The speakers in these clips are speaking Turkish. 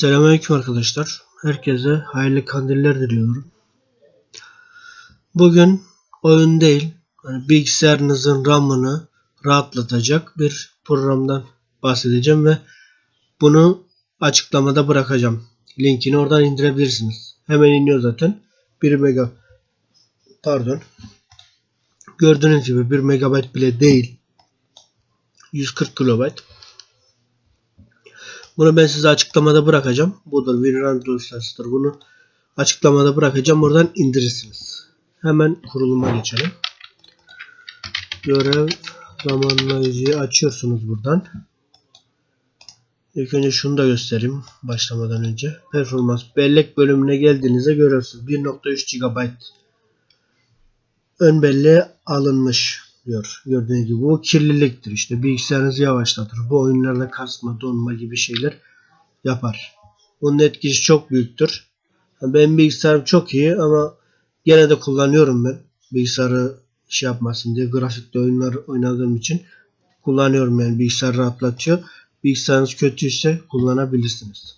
Selamünaleyküm arkadaşlar. Herkese hayırlı kandiller diliyorum. Bugün oyun değil, hani bilgisayarınızın RAM'ını rahatlatacak bir programdan bahsedeceğim ve bunu açıklamada bırakacağım. Linkini oradan indirebilirsiniz. Hemen iniyor zaten. 1 mega pardon. Gördüğünüz gibi 1 megabayt bile değil. 140 kilobayt. Bunu ben size açıklamada bırakacağım. Budur WinRAR dosyasıdır. Bunu açıklamada bırakacağım. Oradan indirirsiniz. Hemen kuruluma geçelim. Görev zamanlayıcıyı açıyorsunuz buradan. İlk önce şunu da göstereyim başlamadan önce. Performans bellek bölümüne geldiğinizde görürsünüz. 1.3 GB ön belleğe alınmış diyor. Gördüğünüz gibi bu kirliliktir işte. Bilgisayarınızı yavaşlatır. Bu oyunlarda kasma, donma gibi şeyler yapar. Bunun etkisi çok büyüktür. Benim bilgisayarım çok iyi ama gene de kullanıyorum ben. Bilgisayarı şey yapmasın diye grafikte oyunlar oynadığım için kullanıyorum yani bilgisayar rahatlatıyor. Bilgisayarınız kötüyse kullanabilirsiniz.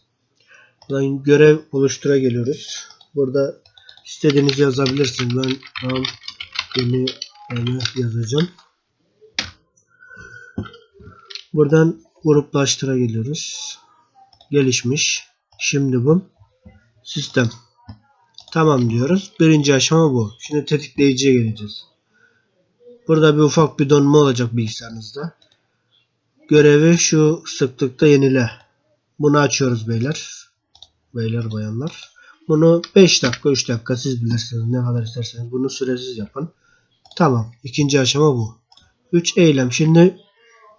Buradan görev oluştura geliyoruz. Burada istediğinizi yazabilirsiniz. Ben RAM yeni yani yazacağım. Buradan gruplaştıra geliyoruz. Gelişmiş. Şimdi bu. Sistem. Tamam diyoruz. Birinci aşama bu. Şimdi tetikleyiciye geleceğiz. Burada bir ufak bir donma olacak bilgisayarınızda. Görevi şu sıklıkta yenile. Bunu açıyoruz beyler. Beyler bayanlar. Bunu 5 dakika 3 dakika siz bilirsiniz. Ne kadar isterseniz bunu süresiz yapın. Tamam. İkinci aşama bu. 3 eylem. Şimdi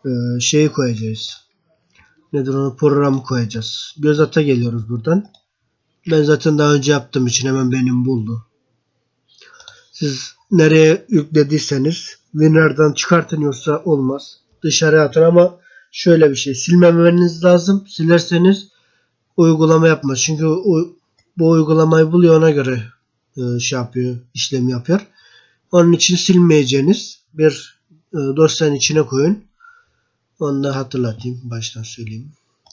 e, şeyi koyacağız. Nedir onu? Programı koyacağız. Göz ata geliyoruz buradan. Ben zaten daha önce yaptığım için hemen benim buldu. Siz nereye yüklediyseniz WinRAR'dan çıkartın yoksa olmaz. Dışarıya atın ama şöyle bir şey. Silmemeniz lazım. Silerseniz uygulama yapmaz. Çünkü o, bu uygulamayı buluyor ona göre e, şey yapıyor, işlem yapıyor. Onun için silmeyeceğiniz bir e, dosyanın içine koyun. Onu da hatırlatayım. Baştan söyleyeyim.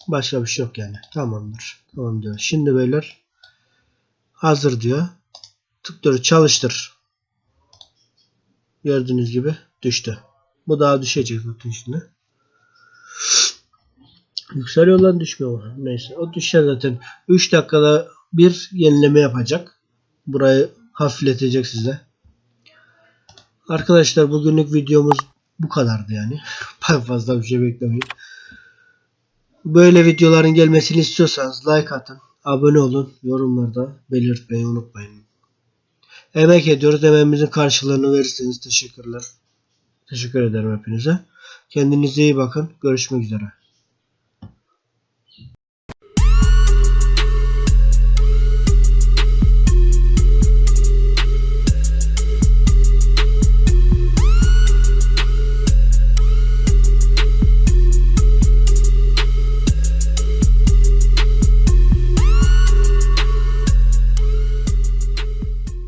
Başka bir şey yok yani. Tamamdır. Tamam diyor. Şimdi beyler hazır diyor. Tıklıyoruz çalıştır. Gördüğünüz gibi düştü. Bu daha düşecek zaten şimdi. Yükseliyor lan düşmüyor? Neyse o düşer zaten. 3 dakikada bir yenileme yapacak. Burayı hafifletecek size. Arkadaşlar bugünlük videomuz bu kadardı yani. Fazla bir şey beklemeyin. Böyle videoların gelmesini istiyorsanız like atın. Abone olun. Yorumlarda belirtmeyi unutmayın. Emek ediyoruz. Emeğimizin karşılığını verirseniz teşekkürler. Teşekkür ederim hepinize. Kendinize iyi bakın. Görüşmek üzere.